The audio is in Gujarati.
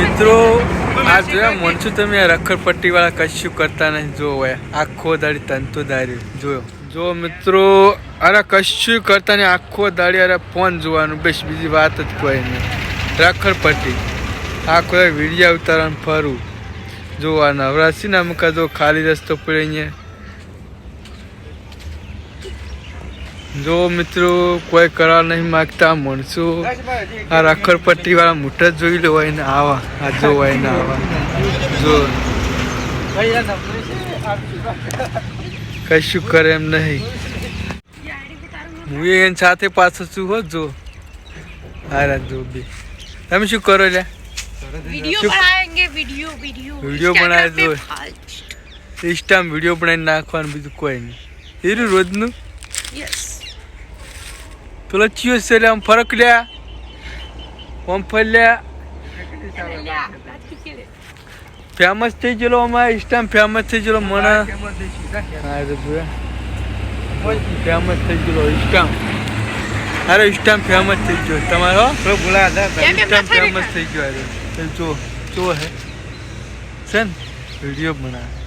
મિત્રો આ જોયા મોનસું તમે આ રખડપટ્ટી વાળા કશું કરતા નહીં. જો હોય આખો દાડી તંતુ દાડી જોયો. જો મિત્રો, અરે કશું કરતા નહીં. આખો દાડી અરે ફોન જોવાનું. બસ બીજી વાત જ કોઈ નહીં. રખડપટ્ટી. આખો વિડીયા ઉતારવાનું ફરવું જો આ નવરાશી ને અમુક જો ખાલી રસ્તો પડે અહીંયા. જો મિત્રો કોઈ કરવા નહીં માગતા માણસો આ રાખર પટ્ટી વાળા મોટા જોઈ લો હોય ને આવા. આ જો હોય ને આવા. જો. કશું કરે એમ નહીં. હું એની સાથે પાછો છું હો જો. હારા જો બી. તમે શું કરો લ્યા? વીડિયો બનાવે જો ઇન્સ્ટામ વીડિયો બનાવી નાખવાનું બીજું કોઈ નહીં. એરું રોજનું? યસ ફરક લ્યા આમ ફર્યા ફેમસ થઈ ગયેલો અમારા ઇન્સ્ટામાં ફેમસ થઈ ગયેલો મને. ફેમસ થઈ ગયેલો ઇન્સ્ટામ અરે ઇન્સ્ટામ ફેમસ થઈ ગયો. તમારો? ઇન્સ્ટામ ફેમસ થઈ ગયો અરે. તો જો જો હે. છે ને? વીડિયો બનાવે.